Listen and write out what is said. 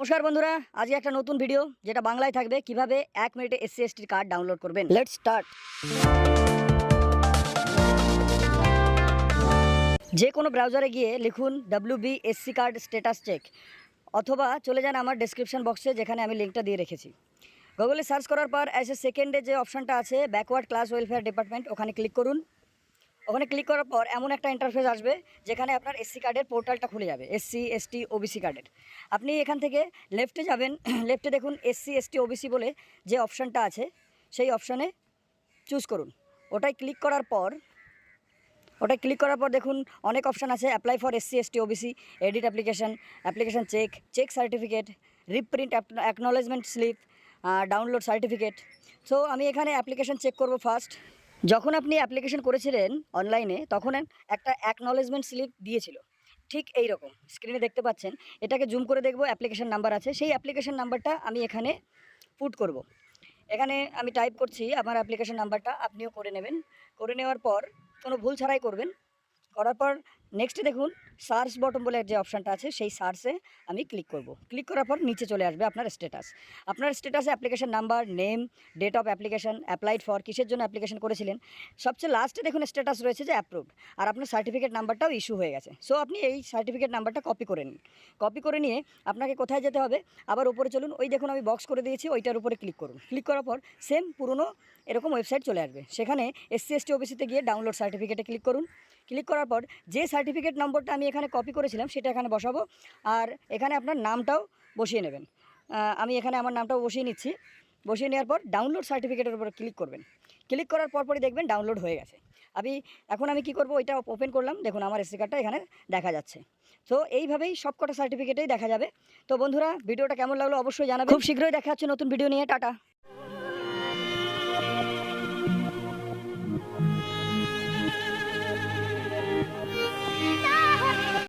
নমস্কার বন্ধুরা আজকে একটা নতুন ভিডিও যেটা বাংলায় থাকবে কীভাবে এক মিনিটে এসসি এসটির কার্ড ডাউনলোড করবেন। লেটস স্টার্ট যে কোনো ব্রাউজারে গিয়ে লিখুন W B SC card status check অথবা চলে যান আমার ডেসক্রিপশন বক্সে যেখানে আমি লিঙ্কটা দিয়ে রেখেছি। গুগলে সার্চ করার পর এসে সেকেন্ডে যে অপশানটা আছে ব্যাকওয়ার্ড ক্লাস ওয়েলফেয়ার ডিপার্টমেন্ট ওখানে ক্লিক করুন। ওখানে ক্লিক করার পর এমন একটা ইন্টারফেস আসবে যেখানে আপনার এসসি কার্ডের পোর্টালটা খুলে যাবে এসসি এসটি ওবিসি কার্ডের আপনি এখান থেকে লেফটে যাবেন লেফটে দেখুন এসসি এসটি ওবিসি বলে যে অপশানটা আছে, সেই অপশানে চুজ করুন। ওটাই ক্লিক করার পর ওটাই ক্লিক করার পর দেখুন অনেক অপশান আছে apply for SC ST OBC edit application application check check certificate reprint acknowledgement slip download certificate so আমি এখানে অ্যাপ্লিকেশন চেক করব ফার্স্ট যখন আপনি অ্যাপ্লিকেশন করেছিলেন অনলাইনে তখন একটা অ্যাকনলেজমেন্ট স্লিপ দিয়েছিল। ঠিক এই রকম স্ক্রিনে দেখতে পাচ্ছেন। এটাকে জুম করে দেখব অ্যাপ্লিকেশন নাম্বার আছে। সেই অ্যাপ্লিকেশন নাম্বারটা আমি এখানে পুট করব। এখানে আমি টাইপ করছি, আমার অ্যাপ্লিকেশন নাম্বারটা আপনিও করে নেবেন। করে নেওয়ার পর কোনো ভুল ছাড়াই করবেন। করার পর নেক্সটে দেখুন সার্চ বটন বলে যে অপশানটা আছে, সেই সার্চে আমি ক্লিক করব। ক্লিক করার পর নিচে চলে আসবে আপনার স্ট্যাটাস আপনার স্ট্যাটাসে application number name date of application applied for কিসের জন্য অ্যাপ্লিকেশন করেছিলেন। সবচেয়ে লাস্টে দেখুন স্ট্যাটাস রয়েছে যে অ্যাপ্রুভড আর আপনার সার্টিফিকেট নাম্বারটাও ইস্যু হয়ে গেছে। সো আপনি এই সার্টিফিকেট নাম্বারটা কপি করে নিন। কপি করে নিয়ে আপনাকে কোথায় যেতে হবে? আবার উপরে চলুন, ওই দেখুন আমি বক্স করে দিয়েছি, ওইটার উপরে ক্লিক করুন। ক্লিক করার পর সেম পুরনো এরকম ওয়েবসাইট চলে আসবে। সেখানে এসসি এসটি অফিসিতে গিয়ে ডাউনলোড সার্টিফিকেটে ক্লিক করুন। ক্লিক করার পর যে সার্টিফিকেট নম্বরটা আমি এখানে কপি করেছিলাম, সেটা এখানে বসাবো। আর এখানে আপনার নামটাও বসিয়ে নেবেন। আমি এখানে আমার নামটাও বসিয়ে নিচ্ছি। বসিয়ে নেওয়ার পর ডাউনলোড সার্টিফিকেটের উপর ক্লিক করবেন। ক্লিক করার পরপরই দেখবেন ডাউনলোড হয়ে গেছে। আমি এখন আমি কি করব, ওইটা ওপেন করলাম। দেখুন, আমার এসি কার্ডটা এখানে দেখা যাচ্ছে। তো এইভাবেই সব কটা সার্টিফিকেটেই দেখা যাবে। তো বন্ধুরা, ভিডিওটা কেমন লাগল অবশ্যই জানাবেন। খুব শীঘ্রই দেখা হচ্ছে নতুন ভিডিও নিয়ে। টাটা।